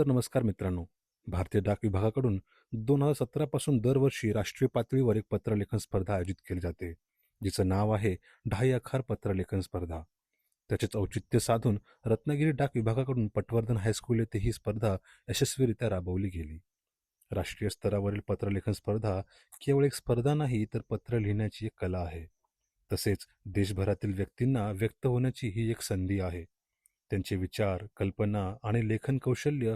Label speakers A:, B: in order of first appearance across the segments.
A: तर नमस्कार मित्रांनो. भारतीय डाक विभागाकडून दोन हजार सतरापासून दरवर्षी राष्ट्रीय पातळीवर एक पत्रलेखन स्पर्धा आयोजित केली जाते जिचं नाव आहे ढाई अखार पत्रलेखन स्पर्धा. त्याचेच औचित्य साधून रत्नागिरी डाक विभागाकडून पटवर्धन हायस्कूल येथे ही स्पर्धा यशस्वीरित्या राबवली गेली. राष्ट्रीय स्तरावरील पत्रलेखन स्पर्धा केवळ एक स्पर्धा नाही तर पत्र लिहिण्याची एक कला आहे. तसेच देशभरातील व्यक्तींना व्यक्त होण्याची ही एक संधी आहे. त्यांचे विचार कल्पना आणि लेखन कौशल्य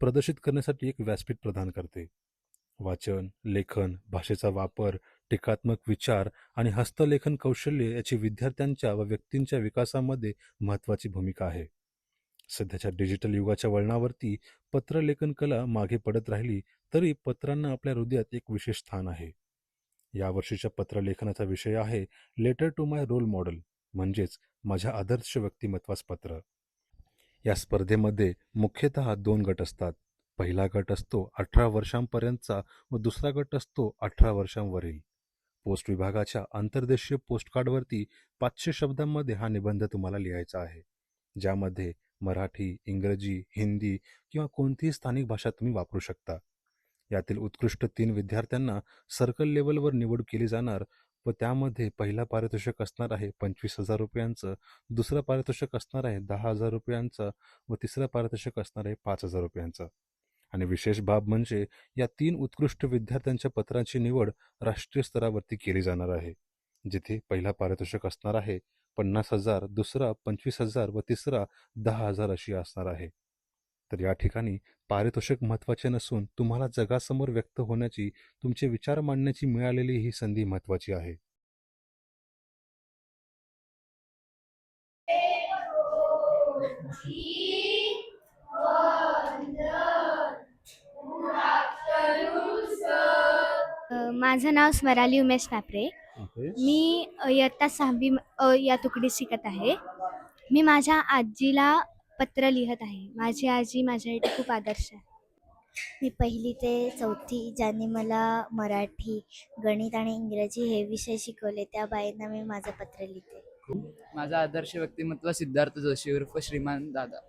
A: प्रदर्शित करण्यासाठी एक व्यासपीठ प्रदान करते. वाचन लेखन भाषेचा वापर टीकात्मक विचार आणि हस्तलेखन कौशल्य याची विद्यार्थ्यांच्या व व्यक्तींच्या विकासामध्ये महत्त्वाची भूमिका आहे. सध्याच्या डिजिटल युगाच्या वळणावरती पत्रलेखन कला मागे पडत राहिली तरी पत्रांना आपल्या हृदयात एक विशेष स्थान आहे. यावर्षीच्या पत्रलेखनाचा विषय आहे letter to my role model म्हणजेच माझ्या आदर्श व्यक्तिमत्वास पत्र या स्पर्धेमध्ये मुख्यतः दोन गट असतात. पहिला गट असतो अठरा वर्षांपर्यंतचा व दुसरा गट असतो अठरा वर्षांवरील. पोस्ट विभागाच्या आंतरदेशीय पोस्टकार्डवरती पाचशे शब्दांमध्ये हा निबंध तुम्हाला लिहायचा आहे. ज्यामध्ये मराठी इंग्रजी हिंदी किंवा कोणतीही स्थानिक भाषा तुम्ही वापरू शकता. यातील उत्कृष्ट तीन विद्यार्थ्यांना सर्कल लेवलवर निवड केली जाणार व त्यामध्ये पहिला पारितोषिक असणार आहे पंचवीस हजार रुपयांचं दुसरं पारितोषिक असणार आहे दहा हजार रुपयांचं व तिसरं पारितोषिक असणार आहे पाच हजार रुपयांचं. आणि विशेष बाब म्हणजे या तीन उत्कृष्ट विद्यार्थ्यांच्या पत्रांची निवड राष्ट्रीय स्तरावरती केली जाणार आहे. जिथे पहिला पारितोषिक असणार आहे पन्नास हजार दुसरा पंचवीस हजार व तिसरा दहा हजार अशी असणार आहे. तर या ठिकाणी पारितोषिक महत्त्वाचे नसून तुम्हाला जगासमोर व्यक्त होण्याची तुमचे विचार मांडण्याची मिळालेली ही संधी महत्त्वाची आहे.
B: माझं नाव स्मराली उमेश पापरे मी इयत्ता सहावी या तुकडीत शिकत आहे. मी माझ्या आजीला पत्र लिहित आहे. माझी आजी माझ्यासाठी खूप आदर्श आहे.
C: मी पहिली ते चौथी ज्यांनी मला मराठी गणित आणि इंग्रजी हे विषय शिकवले त्या बाईंना मी माझं पत्र लिहिते.
D: माझा आदर्श व्यक्तिमत्व सिद्धार्थ जोशी उर्फ श्रीमान दादा.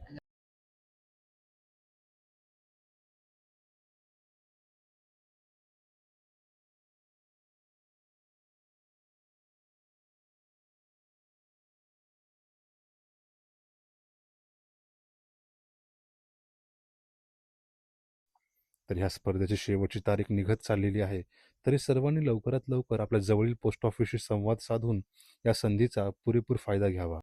A: तर ह्या स्पर्धेची शेवटची तारीख निघत चाललेली आहे. तरी सर्वांनी लवकरात लवकर आपल्या जवळील पोस्ट ऑफिसशी संवाद साधून या संधीचा पुरेपूर फायदा घ्यावा.